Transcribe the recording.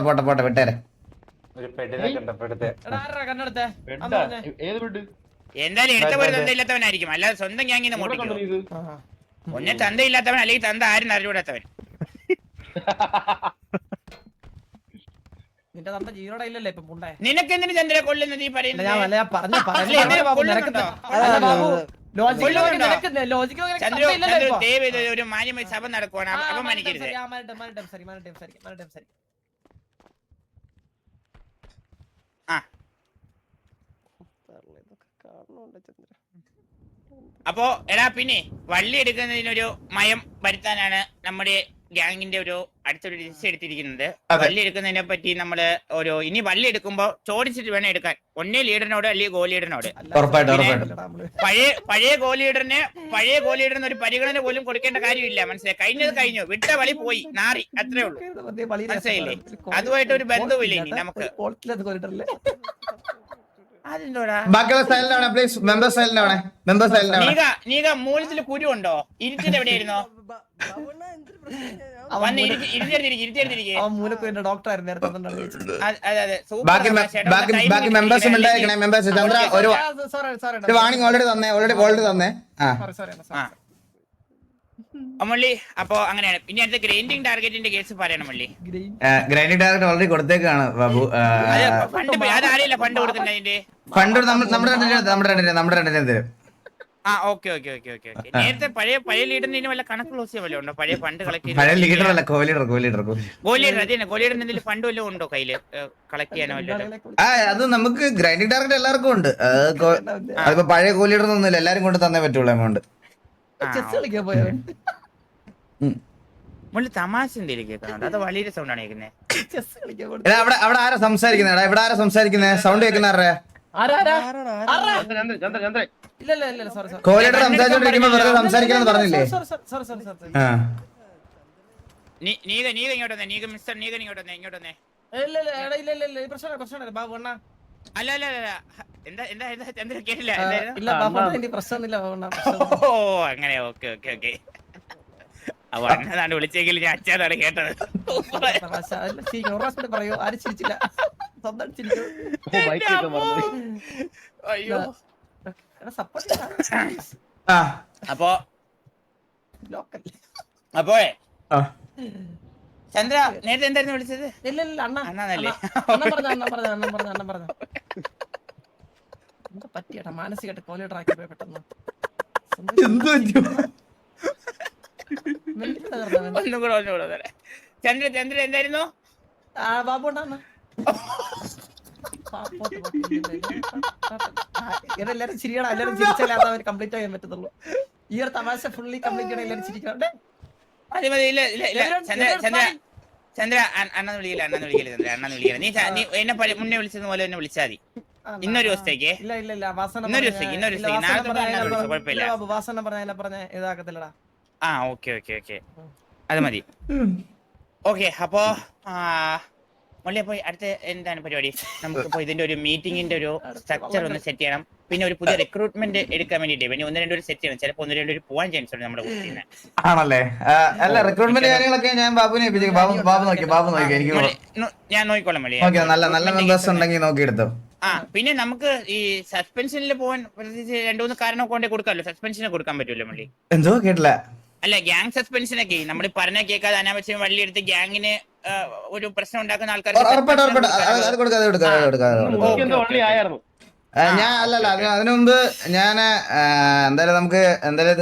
പോട്ടെ പോട്ടെ വിട്ടേരെ. ഒരു എന്തായാലും ഇടത്ത പോലെ തന്തയില്ലാത്തവനായിരിക്കും. അല്ലാതെ സ്വന്തം ഗ്യാങ്ങിന്ന് മോട്ടിക്കോ. ഒന്നെ തന്തയില്ലാത്തവൻ അല്ലെങ്കിൽ തന്ത ആരും അറിഞ്ഞൂടാത്തവൻ നിന്റെ തന്ത ജീവനോടെ ഇല്ലല്ലേ ഇപ്പൊ പുണ്ടേ നിനക്കെന്തിനു ചന്ദ്ര കൊള്ളുന്നത് ഈ പറയുന്നത്? ഞാൻ അല്ല, ഞാൻ പറഞ്ഞ പറഞ്ഞ അപ്പോ എടാ പിന്നെ വള്ളി എടുക്കുന്നതിനൊരു മയം വരുത്താനാണ് നമ്മുടെ ഗ്യാങ്ങിന്റെ ഒരു അടുത്തൊരു ലിസ്റ്റ് എടുത്തിരിക്കുന്നത്. വള്ളി എടുക്കുന്നതിനെ പറ്റി നമ്മൾ ഒരു ഇനി വള്ളി എടുക്കുമ്പോ ചോദിച്ചിട്ട് വേണം എടുക്കാൻ ഒന്നേ ലീഡറിനോട് അല്ലെങ്കിൽ ഗോൾ ലീഡറിനോട്. പഴയ പഴയ ഗോൾ ലീഡറിന് പഴയ ഗോൾ ലീഡറിന് ഒരു പരിഗണന പോലും കൊടുക്കേണ്ട കാര്യമില്ല മനസ്സിലായി കഴിഞ്ഞത് കഴിഞ്ഞു വിട്ട വളി പോയി നാറി അത്രേ ഉള്ളൂ മനസ്സിലായില്ലേ? അതുമായിട്ട് ഒരു ബന്ധവുമില്ല ഇനി നമുക്ക്. ബാക്കിയുള്ള സൈലന്റ് ആവണേ പ്ലീസ് മെമ്പർ സൈലന്റ് ആവണേ മെമ്പർ സൈലന്റ് ആവണേ നീക നീക മൂലത്തിൽ കുരു ഉണ്ടോ ഇരുട്ടിട്ട് എവിടെയായിരുന്നോ. ബാക്കി മെമ്പേഴ്സും ഉണ്ടായിരിക്കണേ മെമ്പേഴ്സ് ചന്ദ്ര ഒരു വാണിംഗ് ഓൾറെഡി തന്നെ ഓൾറെഡി ഓൾറെഡി തന്നെ. ആ. അമ്മള്ളി അപ്പൊ അങ്ങനെയാണ്. പിന്നെ അടുത്ത ഗ്രൈൻഡിങ് ടാർഗറ്റിന്റെ കേസ് പറയണം മള്ളി. ഗ്രൈൻഡിങ് ടാർഗറ്റ് ഓൾറെഡി കൊടുത്തേക്കാണ് ബാബു. ഫണ്ട് അതറിയില്ല ഫണ്ട് കൊടുക്കുന്നതിന്റെ ഫണ്ട് നമ്മൾ നമ്മുടെ രണ്ടു നമ്മുടെ രണ്ടിനെ നമ്മുടെ രണ്ടിനെ തരും ആ ഓക്കെ ഓക്കെ ഓക്കെ ഓക്കെ നേരത്തെ പഴയ പഴയ ലീഡറിന് ഇനി വല്ല കണക്ക് ക്ലോസ് വല്ല ഉണ്ടോ? പഴയ ഫണ്ട് കളക്ട് പഴയ ലീഡർ അല്ല co leader co leader goal leader അതെ ഗോൾ ലീഡറിന് എന്തെങ്കിലും ഫണ്ട് വല്ലതും ഉണ്ടോ കയ്യിൽ? കളക്ട് ചെയ്യാനോ വല്ലതും? ആ അത് നമുക്ക് ഗ്രൈൻഡിംഗ് ടാർഗറ്റ് എല്ലാവർക്കും ഉണ്ട്. അതിപ്പോ പഴയ കോ ലീഡർ ഒന്നുമില്ല. എല്ലാരും കൊണ്ട് തന്നേ പറ്റുള്ളൂ എമൗണ്ട്. Chess കളിക്കാൻ പോയവൻ. മുള്ളി തമാശ എന്തെങ്കിലും കേൾക്കുന്നുണ്ട് അത് വളരെ സൗണ്ട് ആണ് കേൾക്കുന്നത് chess കളിക്കാൻ പോയി. എടാ അവിടെ അവിടെ ആരാ സംസാരിക്കുന്നത് എടാ ഇവിടെ ആരാ സംസാരിക്കുന്നത് സൗണ്ട് കേൾക്കുന്ന ആരാ ആരാ, ആരാ? ആരാ? ചന്ദ്രൻ ചന്ദ്രൻ ചന്ദ്രൻ ചന്ദ്രൻ ഇല്ല, ഇല്ല, ഇല്ല, sorry, sorry. കോ ലീഡർ സംസാരിച്ചോണ്ടിരിക്കുമ്പോ വെറുതെ സംസാരിക്കാന്ന് പറഞ്ഞില്ലേ Sorry, sorry, sorry, sorry, sorry, sorry. ആ നീ- നീക നീക ഇങ്ങോട്ട് വന്നേ നീക മിസ്റ്റർ നീക ഇങ്ങോട്ട് വന്നേ ഇങ്ങോട്ട് വന്നേ ഇല്ല, ഇല്ല, എടാ, ഇല്ല, ഇല്ല, പ്രശ്നമില്ല, പ്രശ്നമില്ല. ബാബു അണ്ണാ. അല്ല അല്ല അല്ല എന്താ എന്താ എന്താ ചന്ദ്ര കേട്ടില്ല? ഇല്ല, അണ്ണാ, പ്രശ്നമൊന്നുമില്ല, ഓ അങ്ങനെ ഓക്കെ ഓക്കെ ഓക്കെ. അപ്പൊ അണ്ണനാണ് വിളിച്ചെങ്കിൽ ഞാൻ അച്ഛനാണ് കേട്ടത്. പ്രാവശ്യം പറയൂ. ആരും ചിരിച്ചില്ല. സ്വന്തം ചിരിച്ചു. ബൈക്ക് ഒക്കെ മറന്നു അയ്യോ. അപ്പൊ? Local. അപ്പോ ആ. ചന്ദ്ര നേരത്തെ എന്തായിരുന്നു വിളിച്ചത്? ഇല്ല, ഇല്ല, അണ്ണാ. അണ്ണാന്നല്ലേ? അണ്ണാ, അണ്ണൻ പറഞ്ഞ അണ്ണൻ പറഞ്ഞ അണ്ണൻ പറഞ്ഞ അണ്ണൻ പറഞ്ഞോ. എന്താ പറ്റിയേട്ടാ മാനസികമായിട്ട് കോലിയുടെ ആക്കി പോയി പെട്ടെന്ന്? ഒന്നും കൂടെ ഒന്നും കൂടെ തരാം. ചന്ദ്ര ചന്ദ്ര എന്തായിരുന്നു? ആ, ബാബു ഉണ്ടാന്ന് എല്ലാരും ചിരിയണം. എല്ലാരും ചിരിച്ചാലേ അത് അവർ കംപ്ലീറ്റ് ചെയ്യാൻ പറ്റത്തുള്ളൂ. ഈ ഒരു തമാശ ഫുള്ളി കംപ്ലീറ്റ് ചെയ്യണം. എല്ലാരും ചിരിക്കണം. മതി മതി. ഇല്ല ഇല്ല ഇല്ല. ചന്ദ്ര ചന്ദ്ര. ചന്ദ്ര അണ്ണന്ന് വിളിക്കില്ല അണ്ണന്ന് വിളിക്കില്ല ചന്ദ്ര അണ്ണന്ന് വിളിക്കില്ല. നീ നീ എന്നെ മുന്നേ വിളിച്ചത് പോലെ എന്നെ വിളിച്ചാൽ മതി. ഇന്നൊരു ദിവസത്തേക്ക്. ഇല്ല ഇല്ല ഇല്ല. വാസന ഇന്നൊരു ദിവസത്തേക്ക്, ഇന്നൊരു ദിവസത്തേക്ക്. വാസന നാളെ പറഞ്ഞ തൊട്ട് അതിനെ പറഞ്ഞ- കുഴപ്പമില്ല. ബാബു വാസന പറഞ്ഞ പറഞ്ഞ ഇതാക്കത്തില്ലടാ. ആ ഓക്കെ ഓക്കെ ഓക്കെ. അത് മതി. ഓക്കെ അപ്പോ മുള്ളി അപ്പൊ അടുത്ത എന്താണ് പരിപാടി? നമുക്കിപ്പോ ഇതിന്റെ ഒരു മീറ്റിംഗിന്റെ ഒരു സ്ട്രക്ചർ ഒന്ന് സെറ്റ് ചെയ്യണം. പിന്നെ ഒരു പുതിയ റിക്രൂട്ട്മെന്റ് എടുക്കാൻ വേണ്ടിട്ട് പിന്നെ ഒന്ന് രണ്ടു സെറ്റ് ചെയ്യണം. ചിലപ്പോ ഒന്ന് രണ്ടു പോവാൻ ചാൻസ് ഉണ്ട് നമ്മുടെ കുട്ടീനെ ആണല്ലേ? അല്ല റിക്രൂട്ട്മെന്റ് കാര്യങ്ങളൊക്കെ ഞാൻ ബാബുവിനെ ബാബു ബാബു നോക്കി ബാബു നോക്കി എനിക്ക് ഞാൻ നോക്കിക്കോളാം നല്ല നല്ല മെമ്പേഴ്സ് ഉണ്ടെങ്കിൽ നോക്കിയെടുത്തോ. ആ പിന്നെ നമുക്ക് ഈ സസ്പെൻഷനിൽ പോകാൻ പ്രത്യേകിച്ച് രണ്ടു മൂന്ന് കാരണം കൊണ്ടേ കൊടുക്കാമല്ലോ. സസ്പെൻഷന് കൊടുക്കാൻ പറ്റുമല്ലോ മള്ളി? എന്തോ കേട്ടില്ല. അല്ല ഗ്യാങ് സസ്പെൻഷനൊക്കെ നമ്മൾ പറഞ്ഞ കേൾക്കാതെ അനാവശ്യം വള്ളി എടുത്ത് ഗ്യാങ്ങിന് ഒരു പ്രശ്നം ഉണ്ടാക്കുന്ന ആൾക്കാർ ഞാൻ അല്ലല്ല അതിന് മുമ്പ് ഞാൻ എന്തായാലും നമുക്ക് എന്തായാലും